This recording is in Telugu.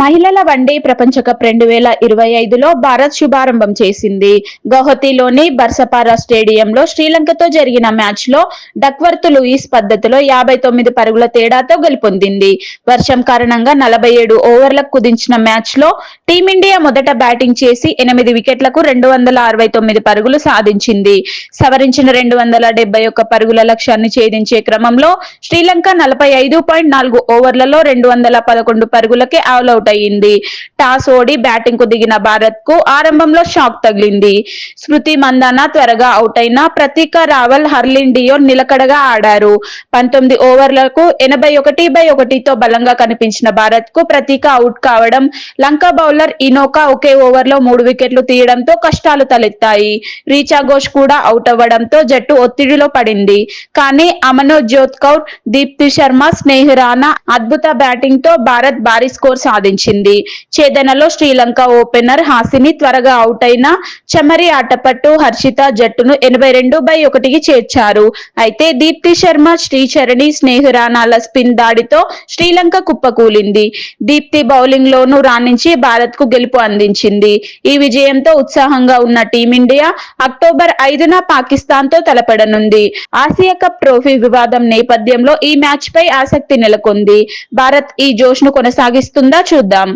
మహిళల వన్డే ప్రపంచ కప్ రెండు వేల ఇరవై ఐదులో భారత్ శుభారంభం చేసింది. గౌహతిలోని బర్సపారా స్టేడియంలో శ్రీలంకతో జరిగిన మ్యాచ్లో డక్వర్త్ లూయిస్ పద్ధతిలో యాభై తొమ్మిది పరుగుల తేడాతో గెలుపొందింది. వర్షం కారణంగా నలభై ఏడు ఓవర్లకు కుదించిన మ్యాచ్లో టీమిండియా మొదట బ్యాటింగ్ చేసి ఎనిమిది వికెట్లకు రెండు వందల అరవై తొమ్మిది పరుగులు సాధించింది. సవరించిన రెండు వందల డెబ్బై ఒక్క పరుగుల లక్ష్యాన్ని ఛేదించే క్రమంలో శ్రీలంక నలభై ఐదు పాయింట్ నాలుగు ఓవర్లలో రెండు వందల పదకొండు పరుగులకే అవుట్ అయింది టాస్ ఓడి బ్యాటింగ్కు దిగిన భారత్కు ఆరంభంలో షాక్ తగిలింది. స్మృతి మందాన త్వరగా అవుట్ అయిన ప్రతీక రావల్ హర్లిన్ డియో నిలకడగా ఆడారు. పంతొమ్మిది ఓవర్లకు ఎనభై ఒకటి బై ఒకటితో బలంగా కనిపించిన భారత్కు ప్రతీక అవుట్ కావడం లంక బౌలర్ ఇనోకా ఒకే ఓవర్లో మూడు వికెట్లు తీయడంతో కష్టాలు తలెత్తాయి. రీచా ఘోష్ కూడా అవుట్ అవ్వడంతో జట్టు ఒత్తిడిలో పడింది. కానీ అమనోజ్ జ్యోత్ కౌర్ దీప్తి శర్మ స్నేహరానా అద్భుత బ్యాటింగ్తో భారత్ భారీ స్కోర్ సాధించింది. ఛేదనలో శ్రీలంక ఓపెనర్ హాసిని త్వరగా అవుట్ అయిన చమరి ఆటపట్టు హర్షిత జట్టును ఎనభై రెండు బై ఒకటికి చేర్చారు. అయితే దీప్తి శర్మ శ్రీచరణి స్నేహరాణాల స్పిన్ దాడితో శ్రీలంక కుప్పకూలింది. దీప్తి బౌలింగ్ లోనూ రాణించి భారత్కు గెలుపు అందించింది. ఈ విజయంతో ఉత్సాహంగా ఉన్న టీమిండియా అక్టోబర్ ఐదున పాకిస్తాన్తో తలపడనుంది. ఆసియా కప్ ట్రోఫీ వివాదం నేపథ్యంలో ఈ మ్యాచ్ పై ఆసక్తి నెలకొంది. భారత్ ఈ జోష్ను కొనసాగిస్తుందా చూద్దాం